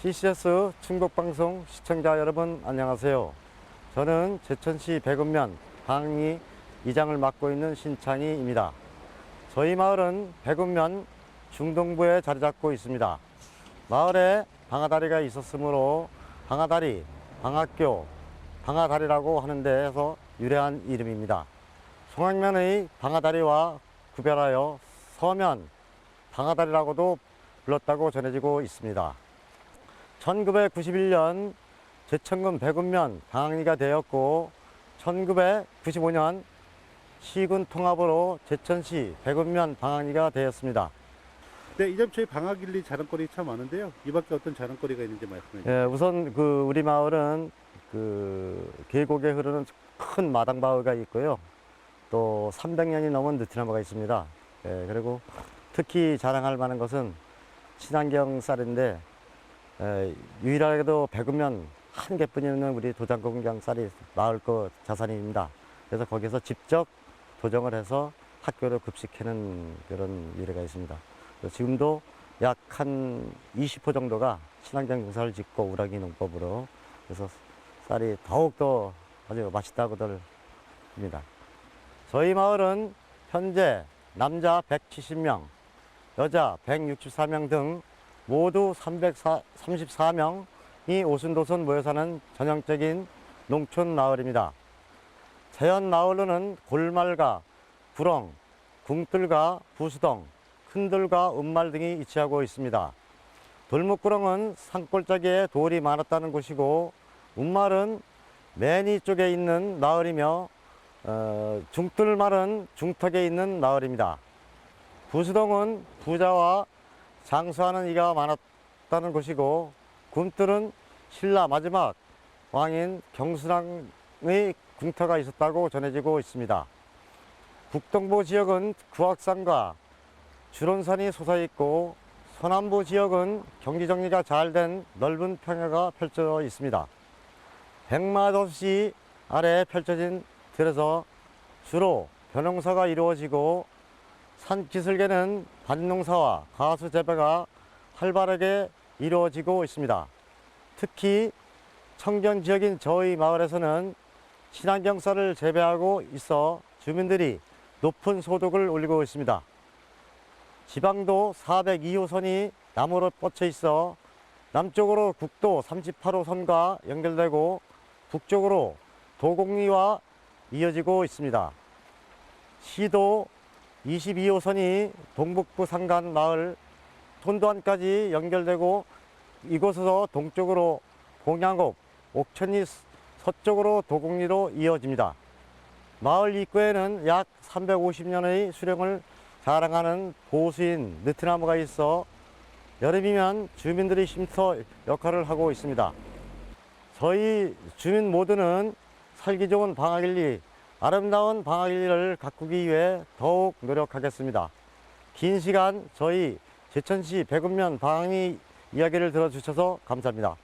CCS 충북방송 시청자 여러분 안녕하세요. 저는 제천시 백운면 방리 이장을 맡고 있는 신창희입니다. 저희 마을은 백운면 중동부에 자리 잡고 있습니다. 마을에 방아다리가 있었으므로 방아다리, 방학교, 방아다리라고 하는데 해서 유래한 이름입니다. 송악면의 방아다리와 구별하여 서면 방아다리라고도 불렀다고 전해지고 있습니다. 1991년 제천군 백운면 방학리가 되었고 1995년 시군 통합으로 제천시 백운면 방학리가 되었습니다. 네, 이 근처에 방학일리 자랑거리 참 많은데요. 이 밖에 어떤 자랑거리가 있는지 말씀해 주세요. 예, 우선 그 우리 마을은 그 계곡에 흐르는 큰 마당바위가 있고요. 또 300년이 넘은 느티나무가 있습니다. 예, 그리고 특히 자랑할 만한 것은 친환경 쌀인데 에, 유일하게도 백운면 한 개뿐 있는 우리 도장공장 쌀이 마을 거 자산입니다. 그래서 거기서 직접 도정을 해서 학교로 급식하는 그런 유래가 있습니다. 지금도 약 한 20호 정도가 친환경 농사를 짓고 우라기 농법으로 그래서 쌀이 더욱더 아주 맛있다고들 합니다. 저희 마을은 현재 남자 170명, 여자 164명 등 모두 334명이 오순도순 모여 사는 전형적인 농촌 마을입니다. 자연 마을로는 골말과 구렁, 궁뜰과 부수동, 큰들과 은말 등이 위치하고 있습니다. 돌목구렁은 산골짜기에 돌이 많았다는 곳이고 운말은 매니 쪽에 있는 마을이며 어, 중뜰말은 중턱에 있는 마을입니다. 부수동은 부자와 장수하는 이가 많았다는 곳이고 굼뜰은 신라 마지막 왕인 경순왕의 궁터가 있었다고 전해지고 있습니다. 북동부 지역은 구악산과 주론산이 솟아있고 서남부 지역은 경기 정리가 잘 된 넓은 평야가 펼쳐져 있습니다. 백마도시 아래 펼쳐진 들에서 주로 벼농사가 이루어지고 산 기슭에는 밭농사와 가수 재배가 활발하게 이루어지고 있습니다. 특히 청정 지역인 저희 마을에서는 친환경 쌀을 재배하고 있어 주민들이 높은 소득을 올리고 있습니다. 지방도 402호선이 나무로 뻗쳐 있어 남쪽으로 국도 38호선과 연결되고 북쪽으로 도곡리와 이어지고 있습니다. 시도 22호선이 동북부 산간 마을 톤도안까지 연결되고 이곳에서 동쪽으로 봉양읍, 옥천리 서쪽으로 도곡리로 이어집니다. 마을 입구에는 약 350년의 수령을 자랑하는 보수인 느티나무가 있어 여름이면 주민들이 쉼터 역할을 하고 있습니다. 저희 주민 모두는 살기 좋은 방학일리, 아름다운 방학일리를 가꾸기 위해 더욱 노력하겠습니다. 긴 시간 저희 제천시 백운면 방학리 이야기를 들어주셔서 감사합니다.